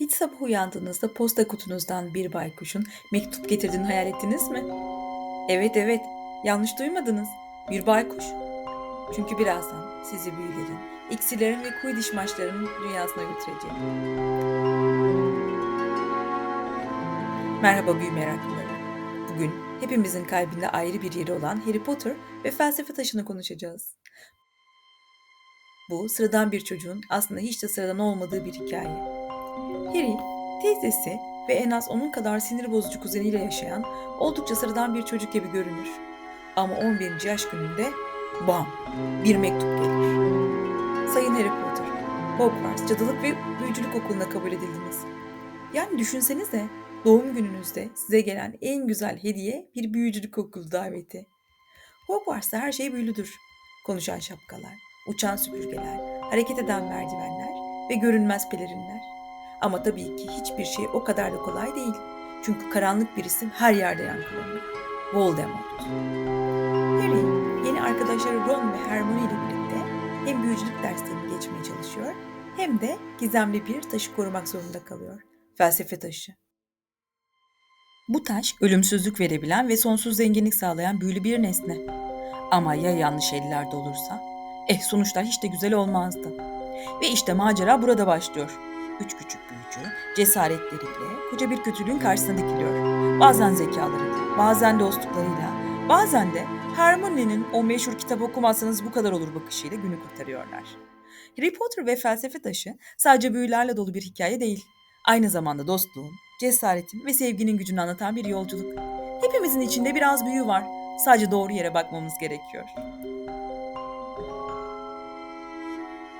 Hiç sabah uyandığınızda posta kutunuzdan bir baykuşun mektup getirdiğini hayal ettiniz mi? Evet evet, yanlış duymadınız. Bir baykuş. Çünkü birazdan sizi büyülerin, iksirlerin ve Quidditch maçlarının dünyasına götürecek. Merhaba büyü meraklıları. Bugün hepimizin kalbinde ayrı bir yeri olan Harry Potter ve felsefe taşını konuşacağız. Bu sıradan bir çocuğun aslında hiç de sıradan olmadığı bir hikaye. Harry, teyzesi ve en az onun kadar sinir bozucu kuzeniyle yaşayan oldukça sıradan bir çocuk gibi görünür. Ama 11. yaş gününde bam bir mektup gelir. Sayın Harry Potter, Hogwarts Cadılık ve Büyücülük Okulu'na kabul edildiniz. Yani düşünsenize doğum gününüzde size gelen en güzel hediye bir büyücülük okulu daveti. Hogwarts'ta her şey büyülüdür. Konuşan şapkalar, uçan süpürgeler, hareket eden merdivenler ve görünmez pelerinler. Ama tabii ki hiçbir şey o kadar da kolay değil. Çünkü karanlık bir isim her yerde yankılanıyor. Voldemort. Harry, yeni arkadaşları Ron ve Hermione ile birlikte hem büyücülük derslerini geçmeye çalışıyor hem de gizemli bir taşı korumak zorunda kalıyor. Felsefe taşı. Bu taş ölümsüzlük verebilen ve sonsuz zenginlik sağlayan büyülü bir nesne. Ama ya yanlış ellerde olursa? Eh sonuçlar hiç de güzel olmazdı. Ve işte macera burada başlıyor. Üç küçük büyücü cesaretleriyle koca bir kötülüğün karşısına dikiliyor. Bazen zekalarıyla, bazen dostluklarıyla, bazen de Hermione'nin o meşhur kitap okumazsanız bu kadar olur bakışıyla günü kurtarıyorlar. Harry Potter ve felsefe taşı sadece büyülerle dolu bir hikaye değil. Aynı zamanda dostluğun, cesaretin ve sevginin gücünü anlatan bir yolculuk. Hepimizin içinde biraz büyü var. Sadece doğru yere bakmamız gerekiyor.